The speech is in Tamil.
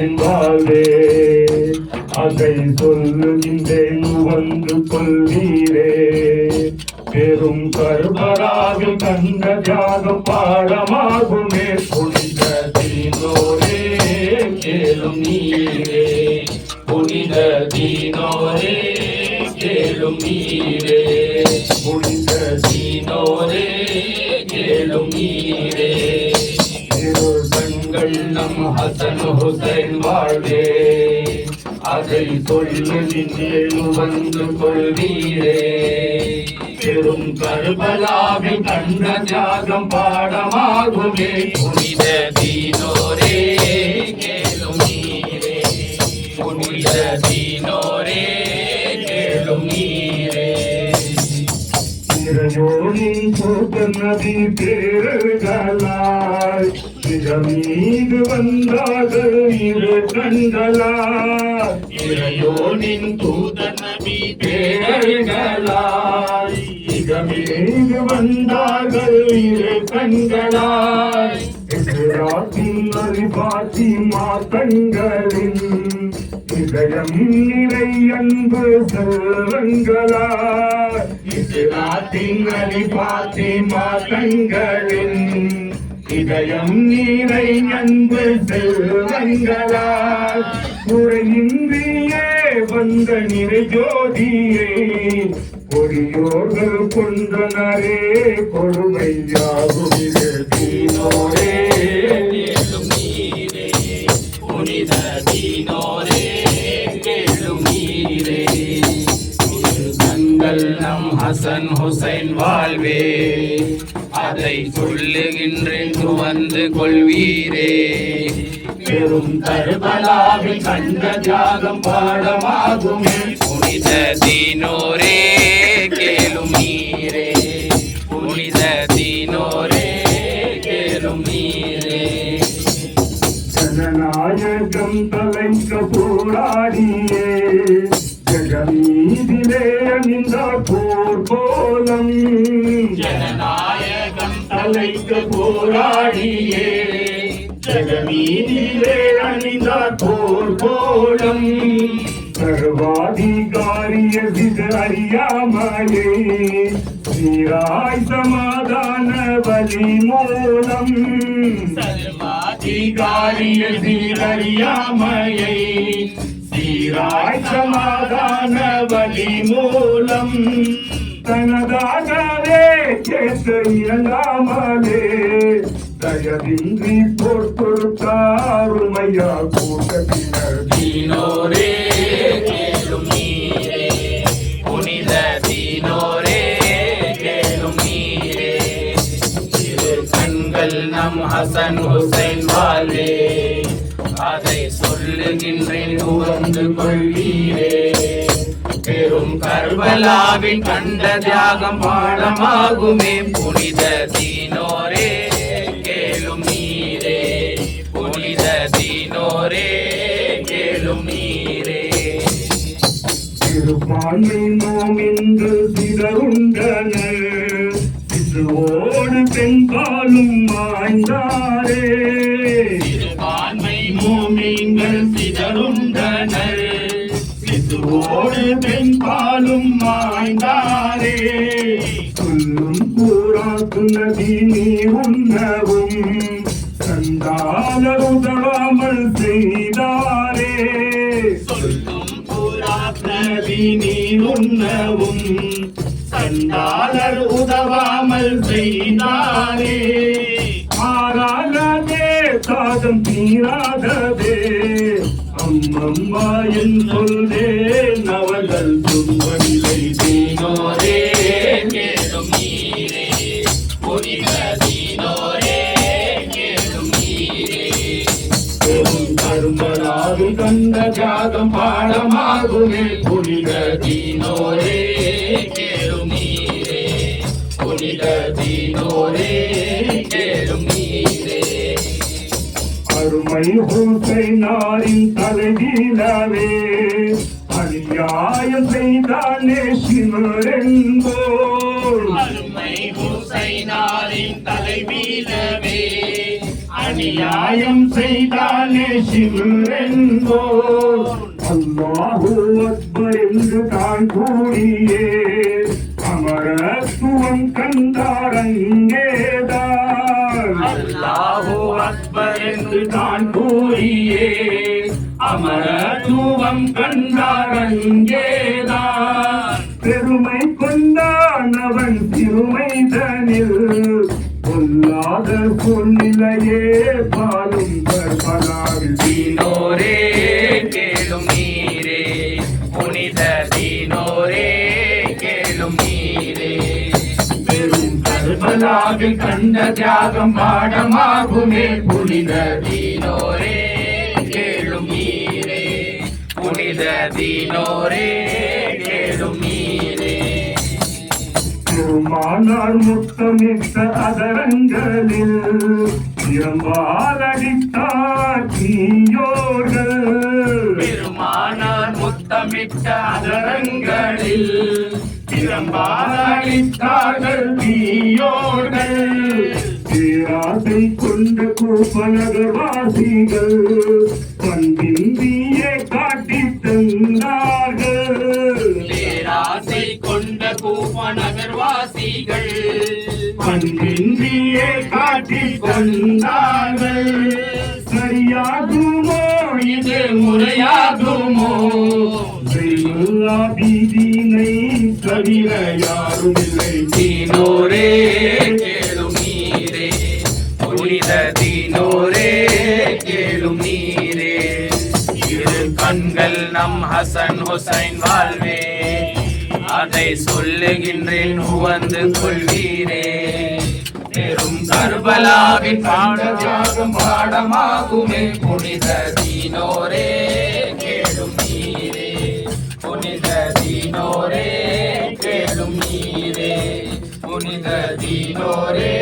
வாழ்வே அதை சொல்லுகின்றேன் வந்து கொள்வீரே. பெரும் கருபராவில் கண்ட தியாகம் பாடமாகுமே. புனித தீனோரே கேளும் நீரே. புனித தீனோரே கேளும் நீரே. கண்கள் நம் ஹசன் ஹுசைன் வாழ்வே. அதை சொல்லுகின்றேன் வந்து கொள்வீரே. பெரும் கருபலாவில் கண்ட தியாகம் பாடமாகுமே. போக நதி பேருகளாய் மீது வந்தார்கள் இரு கண்களாய் இறையோனின் தூத நபி பேருகளாய் மீது வந்தார்கள் இரு கண்களாய் அறிவாட்சி மாத்தங்களின் இதயம் நிறை அன்பு செல்வங்களா இஸ்லாத்தின் அலிபாத்தி மாதங்களின் இதயம் நீரை அன்பு செல்வங்களால் குறையின்றியே வந்த நிறை ஜோதியே பொறியோர்கள் கொன்றனரே கொடுமையாகும் இது தீனோரே கேளும் புனித ஹசன் ஹுசைன் வாழ்வே. அதை சொல்லுகின்றேன் வந்து கொள்வீரே. பெரும் கருபலாவில் கண்ட தியாகம் பாடமாகும். புனித தீனோரே கேளும் நீரே. புனித தீனோரே கேளும் நீரே. ஜனநாயகம் தலைக்க போராடியே. ஜெகமீதிலே அணிந்த போர் கோலம் ஜனநாயகம் தலைக்க போராடியே ஜெகமீதிலே அணிந்த போர் கோலம் சர்வாதிகாரிய அறியாமலே. சீராய் சமாதான வழி மூலம் அதிகாரிய சீரறியாமையை சீராய் சமாதான வழி மூலம் தனதாகவே கேட்டு இறங்காமலே தயவின்றி போர் கொடுத்தாருமையா கூட்டத்தினர் தீனோரே கேளும் நீரே. புனித தீனோரே கேளும் நீரே. இரு கண்கள் நம் ஹசன் ஹுசைன் வாலே. அதை சொல்லுகின்றேன் உணர்ந்து கொள்வீரே. பெரும் கர்பலாவின் கண்ட தியாகம் பாடமாகுமே புனித தீனோரே கேளும் நீரே. புனித தீனோரே கேளும் நீரே. திருப்பான்மை நோமின்று சிதறுண்டனர். சிசுவோடு பெண்பாலும் மாய்ந்தாரே சிசுவோடு பெண்பாலும் மாய்ந்தாரே சொல்லும் கூறா துணதி நீ உண்ணவும். சந்தாலர் உதவாமல் செய்தாரே. சொல்லும் கூறா துணதி நீ உண்ணவும். சண்டாளர் உதவாமல் செய்தாரே. ஆறாதே சாதம் தீராததே. அம்மா என் சொல்லே அவர்கள் துன்பமில்லை தீனோரே கேளும் நீரே. புனித தீனோரே கேளும் நீரே. பெரும் கருமராது கண்ட ஜாதம் பாடமாகுமே புனித அருமை ஹுசைனாரின் தலைவீழவே அநியாயம் செய்தானே சிவரென்போல் அருமை ஹுசைனாரின் தலைவீழவே அநியாயம் செய்தானே சிவரென்போ அல்லாஹு அக்பர் என்று தான் கூறியே அமரத்துவம் கண்டார் அங்கேதான் அல்லாஹு அக்பர் என்று தான் கூறியே அமரத்துவம் கண்டார் அங்கேதான் பெருமை கொண்டான் அவன் சிறுமைதனில் பொல்லாத சூழ்நிலையே பாலும் கற்பனாவில் தீனோரே கேளும் நீரே புனித தீனோரே கர்பலாவில் கண்ட தியாகம் பாடமாகுமே. புனித தீனோரே கேளும் நீரே. புனித தீனோரே கேளும் நீரே. பெருமானார் முத்தமிட்ட அதரங்களில் இரம்பாலடித்தார் தீயோர்கள். பெருமானார் முத்தமிட்ட அதரங்களில் திறம்பாலித்தார்கள் தீயோர்கள். பேராசை கொண்ட கூப்பநகர்வாசிகள் பண்பிந்தியே காட்டி தந்தார்கள். பேராசை கொண்ட கூப்ப நகர்வாசிகள் பண்பிந்தியே காட்டி தந்தார்கள். சரியாகுமோ? இது முறையாகுமோ? பீதினை தவிர யாரும் இல்லை. தீனோரே கேளும் நீரே. புனித தீனோரே கேளும் நீரே. இரு கண்கள் நம் ஹசன் ஹுசைன் வாழ்வே. அதை சொல்லுகின்றேன் உவந்து கொள்வீரே. பெரும் கர்பலாவின் பாட பாடமாகுமே. புனித தீனோரே கேளும் நீரே. புனித தீனோரே நீரே புனித தீனோரே